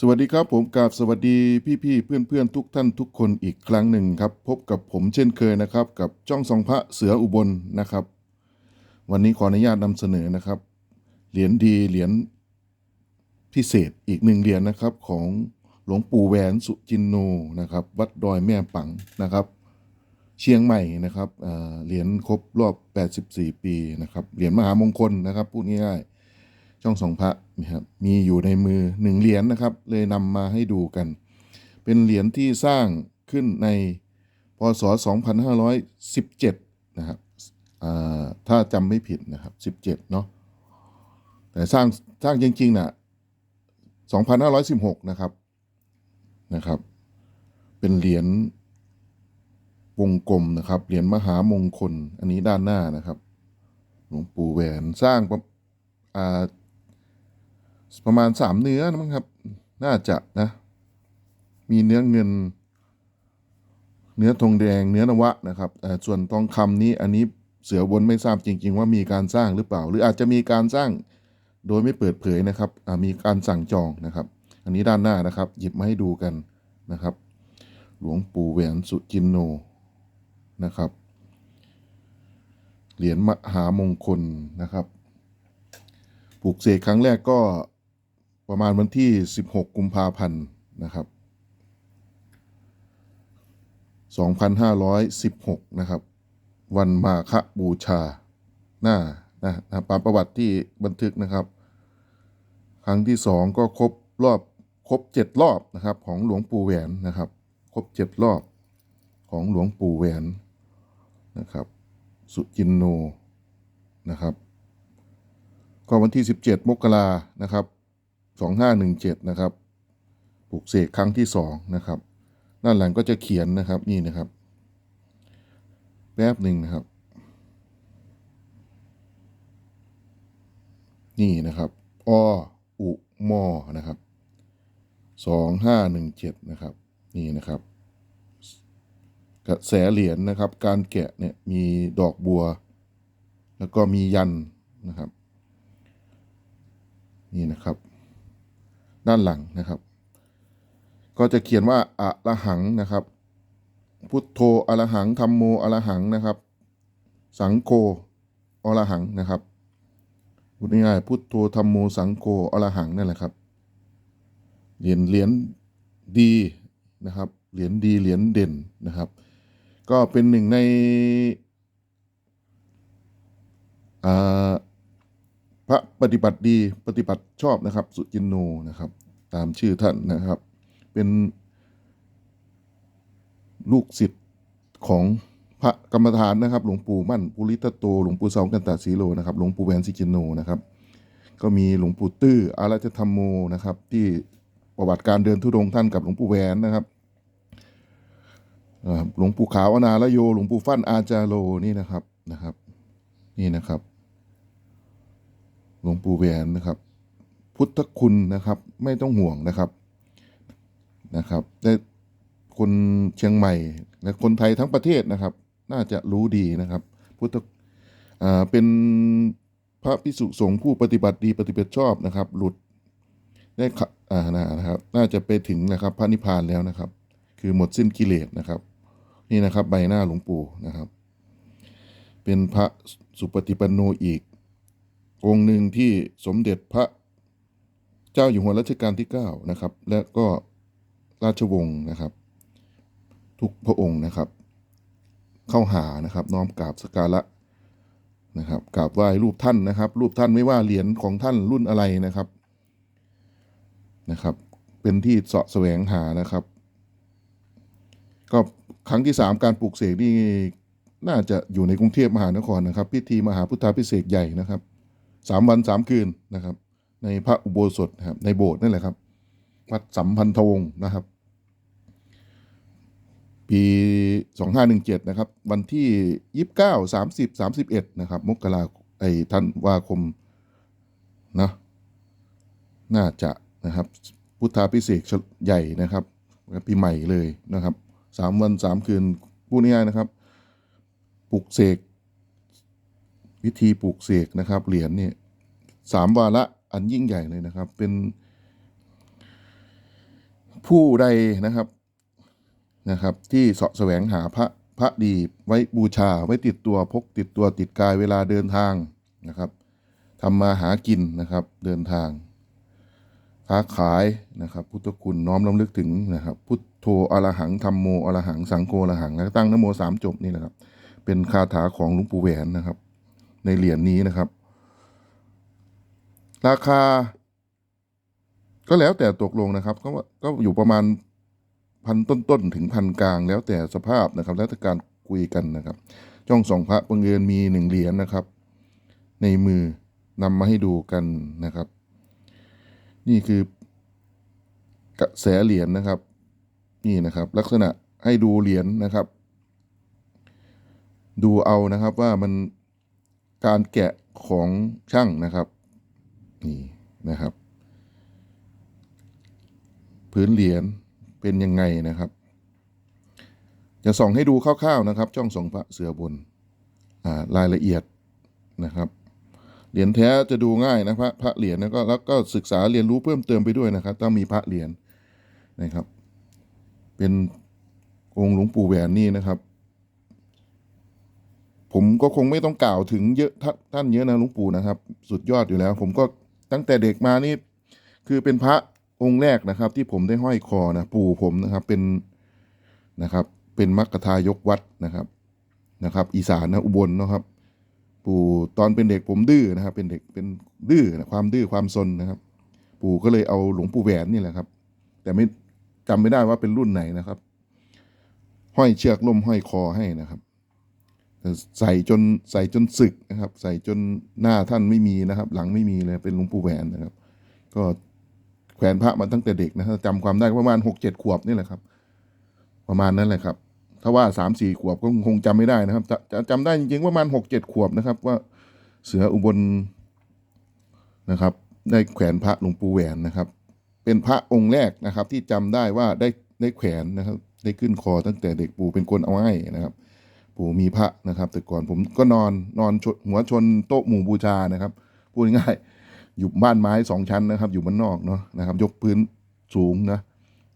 สวัสดีครับผมกราบสวัสดีพี่ๆเพื่อนๆ ทุกท่านทุกคนอีกครั้งหนึ่งครับ พบกับผมเช่นเคยนะครับ กับจ้องสองพระเสืออุบลนะครับ วันนี้ขออนุญาตนำเสนอนะครับ เหรียญดีเหรียญพิเศษอีกหนึ่งเหรียญนะครับของหลวงปู่แหวนสุจินโนนะครับ วัดดอยแม่ปังนะครับ เชียงใหม่นะครับเหรียญครบรอบ 84 ปีนะครับเหรียญมหามงคลนะครับพูดง่ายๆ ช่องสองพระนะครับมีอยู่ในมือหนึ่งเหรียญนะครับ เลยนำมาให้ดูกัน เป็นเหรียญที่สร้างขึ้นในพศ 2517 นะครับถ้าจำไม่ผิดนะครับ 17 เนาะแต่สร้างสร้างจริงๆน่ะ2516 นะครับนะครับ เป็นเหรียญวงกลมนะครับเหรียญมหามงคล อันนี้ด้านหน้านะครับ หลวงปู่แหวนสร้างประอ่า ประมาณสามเนื้อนะมั้งครับ น่าจะนะ มีเนื้อเงิน เนื้อทองแดง เนื้อนวะนะครับส่วนทองคำนี้อันนี้เสือบนไม่ทราบจริง ๆ ว่ามีการสร้างหรือเปล่า หรืออาจจะมีการสร้างโดยไม่เปิดเผยนะครับอ่ามีการสั่งจองนะครับ อันนี้ด้านหน้านะครับ หยิบมาให้ดูกันนะครับ หลวงปู่แหวนสุจินโนนะครับเหรียญมหามงคลนะครับ ปลูกเสกครั้งแรกก็ ประมาณวันที่ 16 กุมภาพันธ์นะครับ 2516 นะครับ วันมาฆบูชา หน้านะนะตามประวัติที่บันทึกนะครับ ครั้งที่สองก็ครบรอบครบเจ็ดรอบนะครับ ของหลวงปู่แหวนนะครับ ครบเจ็ดรอบของหลวงปู่แหวนนะครับ สุจินโนนะครับ ก็วันที่ 17 มกรานะครับ 2517 นะครับปลูกเสกครั้งที่ 2 นะครับ ด้านหลังก็จะเขียนนะครับนี่นะครับ แป๊บหนึ่งนะครับ นี่นะครับออุมอนะครับ 2517 นะครับ นี่นะครับกระแสเหรียญนะครับ การแกะเนี่ยมีดอกบัว แล้วก็มียันนะครับ นี่นะครับ ด้านหลังนะครับ ก็จะเขียนว่าอะระหังนะครับ พุทโธอะระหังธรรมโมอะระหังนะครับ สังโฆอะระหังนะครับพูดง่ายๆพุทโธธรรมโมสังโฆอะระหังนั่นแหละครับเหรียญเหรียญดีนะครับเหรียญดีเหรียญเด่นนะครับ ก็เป็นหนึ่งในอ่า พระปฏิบัติดีปฏิบัติชอบนะครับ สุจินโนนะครับ ตามชื่อท่านนะครับ เป็นลูกศิษย์ของพระกรรมฐานนะครับ หลวงปู่มั่นปุริตโตหลวงปู่เสากันตาสีโลนะครับ หลวงปู่แวนสิจินโนนะครับ ก็มีหลวงปู่ตื้ออาราชธรรมโมนะครับ ที่ประวัติการเดินทุดงค์ท่านกับหลวงปู่แหวนนะครับหลวงปู่ขาวอนาลโย หลวงปู่ฟั่นอาจาโลนี่นะครับนะครับ นี่นะครับ หลวงปู่แหวนนะครับ พุทธคุณนะครับไม่ต้องห่วงนะครับนะครับได้คนเชียงใหม่และคนไทยทั้งประเทศนะครับ น่าจะรู้ดีนะครับ พุทธอ่าเป็นพระพิสุสงฆ์ผู้ปฏิบัติดีปฏิบัติชอบนะครับ หลุดได้ขะอ่านะครับ น่าจะไปถึงนะครับพระนิพพานแล้วนะครับ คือหมดสิ้นกิเลสนะครับ นี่นะครับใบหน้าหลวงปู่นะครับ เป็นพระสุปฏิปันโนอีก องค์หนึ่งที่สมเด็จพระเจ้าอยู่หัวรัชกาลที่9นะครับ และก็ราชวงศ์นะครับ ทุกพระองค์นะครับ เข้าหานะครับน้อมกราบสการะนะครับกราบไหว้รูปท่านนะครับ รูปท่านไม่ว่าเหรียญของท่านรุ่นอะไรนะครับนะครับ เป็นที่เสาะแสวงหานะครับ ก็ครั้งที่สามการปลูกเสกนี่น่าจะอยู่ในกรุงเทพมหานครนะครับ พิธีมหาพุทธาพิเศษใหญ่นะครับ สามวันสามคืนนะครับ ในพระอุโบสถครับในโบสถ์นั่นแหละครับ วัดสัมพันธวงศ์นะครับ ปีสองห้าหนึ่งเจ็ดนะครับ วันที่ยี่สิบเก้าสามสิบสามสิบเอ็ดนะครับ มกราไอ้ธันวาคมนะน่าจะนะครับ พุทธาพิเศษใหญ่นะครับปีใหม่เลยนะครับสามวันสามคืนพูดง่ายๆนะครับ ปลุกเสก วิธีปลูกเสกนะครับ เหรียญเนี่ยสามวาระอันยิ่งใหญ่เลยนะครับ เป็นผู้ใดนะครับนะครับ ที่เสาะแสวงหาพระพระดีไว้บูชาไว้ติดตัวพกติดตัวติดกายเวลาเดินทางนะครับทำมาหากินนะครับ เดินทางค้าขายนะครับ พุทธคุณน้อมรำลึกถึงนะครับ พุทโธอรหังธรรมโมอรหังสังโฆอรหังแล้วตั้งนโมสามจบนี่แหละครับ เป็นคาถาของหลวงปู่แหวนนะครับ ในเหรียญนี้นะครับ ราคา ก็แล้วแต่ตกลงนะครับ ก็ก็อยู่ประมาณพันต้นๆถึงพันกลาง แล้วแต่สภาพนะครับ แล้วแต่การคุยกันนะครับจ้องสองพระบังเอิญมีหนึ่งเหรียญนะครับ ในมือนำมาให้ดูกันนะครับ นี่คือกระแสเหรียญนะครับ นี่นะครับ ลักษณะให้ดูเหรียญนะครับ ดูเอานะครับว่ามัน การแกะของช่างนะครับนี่นะครับ พื้นเหรียญเป็นยังไงนะครับ จะส่องให้ดูคร่าวๆนะครับ ช่องส่องพระเสือบนอารายละเอียดนะครับเหรียญแท้จะดูง่ายนะพระพระเหรียญแล้วก็แล้วก็ศึกษาเรียนรู้เพิ่มเติมไปด้วยนะครับ ต้องมีพระเหรียญนะครับ เป็นองค์หลวงปู่แหวนนี่นะครับ ผมก็คงไม่ต้องกล่าวถึงเยอะท่านเยอะนะหลวงปู่นะครับ สุดยอดอยู่แล้ว ผมก็ตั้งแต่เด็กมานี่ คือเป็นพระองค์แรกนะครับ ที่ผมได้ห้อยคอนะปู่ผมนะครับเป็นนะครับ เป็นมัคคทายกวัดนะครับนะครับ อีสานนะอุบลนะครับ ปู่ตอนเป็นเด็กผมดื้อนะครับ เป็นเด็กเป็นดื้อนะความดื้อความซนนะครับ ปู่ก็เลยเอาหลวงปู่แหวนนี่แหละครับ แต่ไม่จำไม่ได้ว่าเป็นรุ่นไหนนะครับ ห้อยเชือกล่มห้อยคอให้นะครับ ใส่จนใส่จนสึกนะครับ ใส่จนหน้าท่านไม่มีนะครับ หลังไม่มีเลยเป็นหลวงปู่แหวนนะครับ ก็แขวนพระมาตั้งแต่เด็กนะครับจำความได้ประมาณหกเจ็ดขวบนี่แหละครับ ประมาณนั้นแหละครับ ถ้าว่าสามสี่ขวบก็คงจำไม่ได้นะครับจะจำได้จริงๆว่าประมาณหกเจ็ดขวบนะครับ ว่าเสืออุบลนะครับ ได้แขวนพระหลวงปู่แหวนนะครับ เป็นพระองค์แรกนะครับ ที่จำได้ว่าได้ได้แขวนนะครับ ได้ขึ้นคอตั้งแต่เด็กปู่เป็นคนเอาให้นะครับ ปู่มีพระนะครับ แต่ก่อนผมก็นอนนอนชนหัวชนโต๊ะหมู่บูชานะครับ พูดง่ายอยู่บ้านไม้สองชั้นนะครับ อยู่บ้านนอกเนาะนะครับ ยกพื้นสูงนะ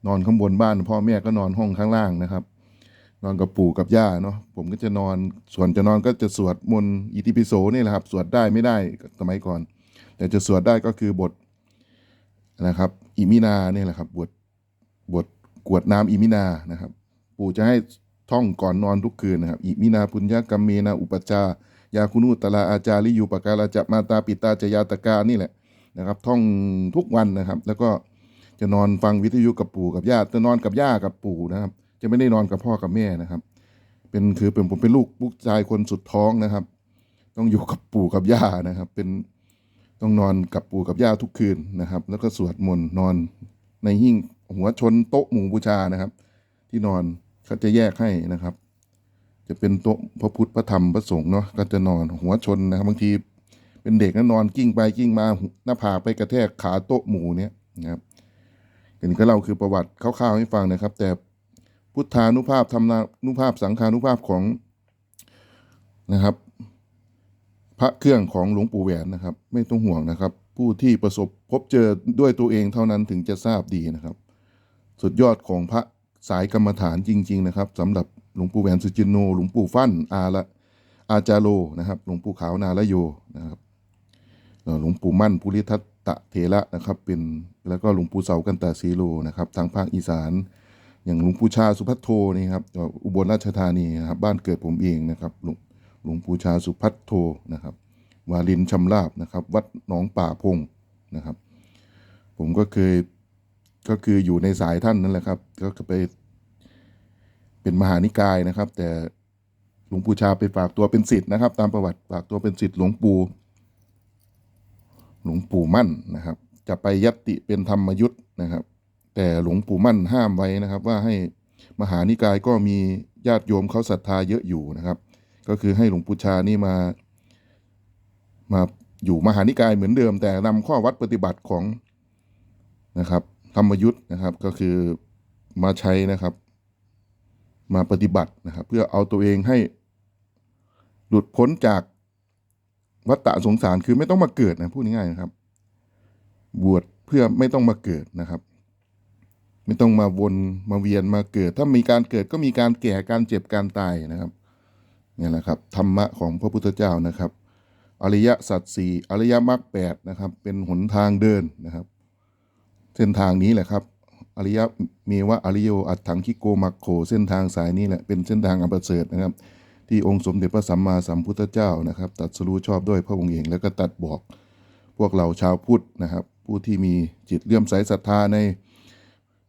นอนข้างบนบ้านพ่อแม่ก็นอนห้องข้างล่างนะครับ นอนกับปู่กับย่าเนาะผมก็จะนอนส่วนจะนอนก็จะสวดมนต์อิติปิโสนี่แหละครับ สวดได้ไม่ได้สมัยก่อน แต่จะสวดได้ก็คือบทนะครับ อิมินาเนี่ยแหละครับบทบทกวดน้ำอิมินานะครับ ปู่จะให้ ท่องก่อนนอนทุกคืนนะครับอิมินาปุญญากัมเมนาอุปจายาคุนุตลาอาจาริยูปการาจะมาตาปิตาจยาตกานี่แหละนะครับ ท่องทุกวันนะครับ แล้วก็จะนอนฟังวิทยุกับปู่กับย่าจะนอนกับย่ากับปู่นะครับ จะไม่ได้นอนกับพ่อกับแม่นะครับ เป็นคือเป็นผมเป็นลูกลูกชายคนสุดท้องนะครับ ต้องอยู่กับปู่กับย่านะครับ เป็นต้องนอนกับปู่กับย่าทุกคืนนะครับ แล้วก็สวดมนต์นอนในหิ้งหัวชนโต๊ะหมู่บูชานะครับ ที่นอน เขาจะแยกให้นะครับ จะเป็นโต๊ะพระพุทธพระธรรมพระสงฆ์เนาะก็จะนอนหัวชนนะครับบางทีเป็นเด็กก็นอนกิ้งไปกิ้งมาหน้าผากไปกระแทกขาโต๊ะหมู่เนี่ยนะครับอันนี้ก็เล่าคือประวัติคร่าวๆให้ฟังนะครับ แต่พุทธานุภาพธรรมานุภาพสังฆานุภาพของนะครับ พระเครื่องของหลวงปู่แหวนนะครับ ไม่ต้องห่วงนะครับ ผู้ที่ประสบพบเจอด้วยตัวเองเท่านั้นถึงจะทราบดีนะครับ สุดยอดของพระ สายกรรมฐานจริง ๆ นะครับสำหรับหลวงปู่แหวนสุจินโน หลวงปู่ฟั่นอาละอาจาโลนะครับ หลวงปู่ขาวนาละโยนะครับหลวงปู่มั่นภูริทัตตะเถระนะครับ เป็นแล้วก็หลวงปู่เสากันตาสีโลนะครับ ทางภาคอีสาน อย่างหลวงปู่ชาสุพัทโทนี่ครับอุบลราชธานีนะครับ บ้านเกิดผมเองนะครับหลวงหลวงปู่ชาสุพัทโทนะครับวาลินชำราบนะครับ วัดหนองป่าพงนะครับ ผมก็เคย ก็คืออยู่ในสายท่านนั่นแหละครับ ก็ไปเป็นมหานิกายนะครับ แต่หลวงปู่ชาไปฝากตัวเป็นศิษย์นะครับ ตามประวัติฝากตัวเป็นศิษย์หลวงปู่หลวงปู่มั่นนะครับ จะไปยัตติเป็นธรรมยุทธ์นะครับ แต่หลวงปู่มั่นห้ามไว้นะครับ ว่าให้มหานิกายก็มีญาติโยมเขาศรัทธาเยอะอยู่นะครับ ก็คือให้หลวงปู่ชานี่มามาอยู่มหานิกายเหมือนเดิม แต่นำข้อวัดปฏิบัติของนะครับ ธรรมยุทธ์นะครับก็คือมาใช้นะครับ มาปฏิบัตินะครับ เพื่อเอาตัวเองให้หลุดพ้นจากวัฏฏะสงสารคือไม่ต้องมาเกิดนะพูดง่ายๆนะครับ บวชเพื่อไม่ต้องมาเกิดนะครับ ไม่ต้องมาวนมาเวียนมาเกิด ถ้ามีการเกิดก็มีการแก่การเจ็บการตายนะครับนี่แหละครับธรรมะของพระพุทธเจ้านะครับ อริยสัจสี่อริยมรรคแปดนะครับ เป็นหนทางเดินนะครับ เส้นทางนี้แหละครับอริยะมีว่าอริโยอัตถังคิโกมักโขเส้นทางสายนี้แหละเป็นเส้นทางอันประเสริฐนะครับ ที่องค์สมเด็จพระสัมมาสัมพุทธเจ้านะครับตัดสรู้ชอบด้วยพระองค์เองแล้วก็ตัดบอกพวกเราชาวพุทธนะครับ ผู้ที่มีจิตเลื่อมใสศรัทธาใน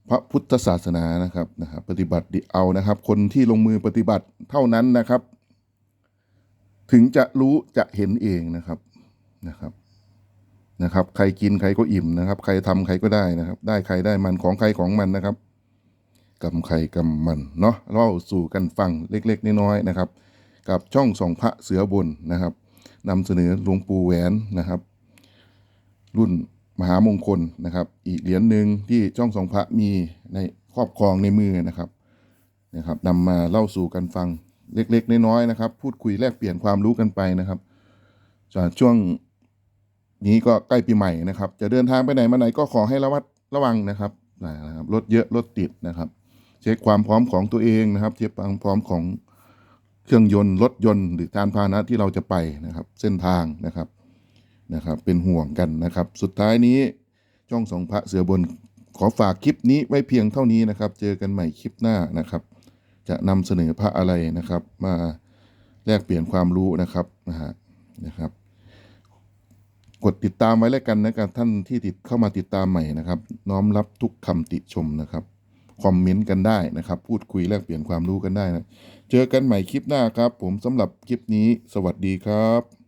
พระพุทธศาสนานะครับนะครับ ปฏิบัติดีเอานะครับ คนที่ลงมือปฏิบัติเท่านั้นนะครับ ถึงจะรู้จะเห็นเองนะครับนะครับ นะครับใครกินใครก็อิ่มนะครับ ใครทำใครก็ได้นะครับ ได้ใครได้มันของใครของมันนะครับกำใครกำมันเนาะเล่าสู่กันฟังเล็กๆน้อยๆนะครับ กับช่องส่องพระเสือบนนะครับนำเสนอหลวงปู่แหวนนะครับ รุ่นมหามงคลนะครับ อีกเหรียญหนึ่งที่ช่องส่องพระมีในครอบครองในมือนะครับนะครับนำมาเล่าสู่กันฟังเล็กๆน้อยๆนะครับ พูดคุยแลกเปลี่ยนความรู้กันไปนะครับจากช่วง นี้ก็ใกล้ปีใหม่นะครับ จะเดินทางไปไหนมาไหนก็ขอให้ระวัดระวังนะครับนะครับรถเยอะรถติดนะครับ เช็คความพร้อมของตัวเองนะครับเช็คความพร้อมของเครื่องยนต์รถยนต์ หรือการพาหนะที่เราจะไปนะครับ เส้นทางนะครับนะครับ เป็นห่วงกันนะครับ สุดท้ายนี้ช่องสองพระเสือบนขอฝากคลิปนี้ไว้เพียงเท่านี้นะครับ เจอกันใหม่คลิปหน้านะครับ จะนำเสนอพระอะไรนะครับ มาแลกเปลี่ยนความรู้นะครับนะฮะนะครับ กดติดตามไว้แล้วกันนะครับท่านที่ติดเข้ามาติดตามใหม่นะครับ น้อมรับทุกคำติชมนะครับคอมเมนต์กันได้นะครับ พูดคุยแลกเปลี่ยนความรู้กันได้นะ เจอกันใหม่คลิปหน้าครับ ผมสำหรับคลิปนี้ สวัสดีครับ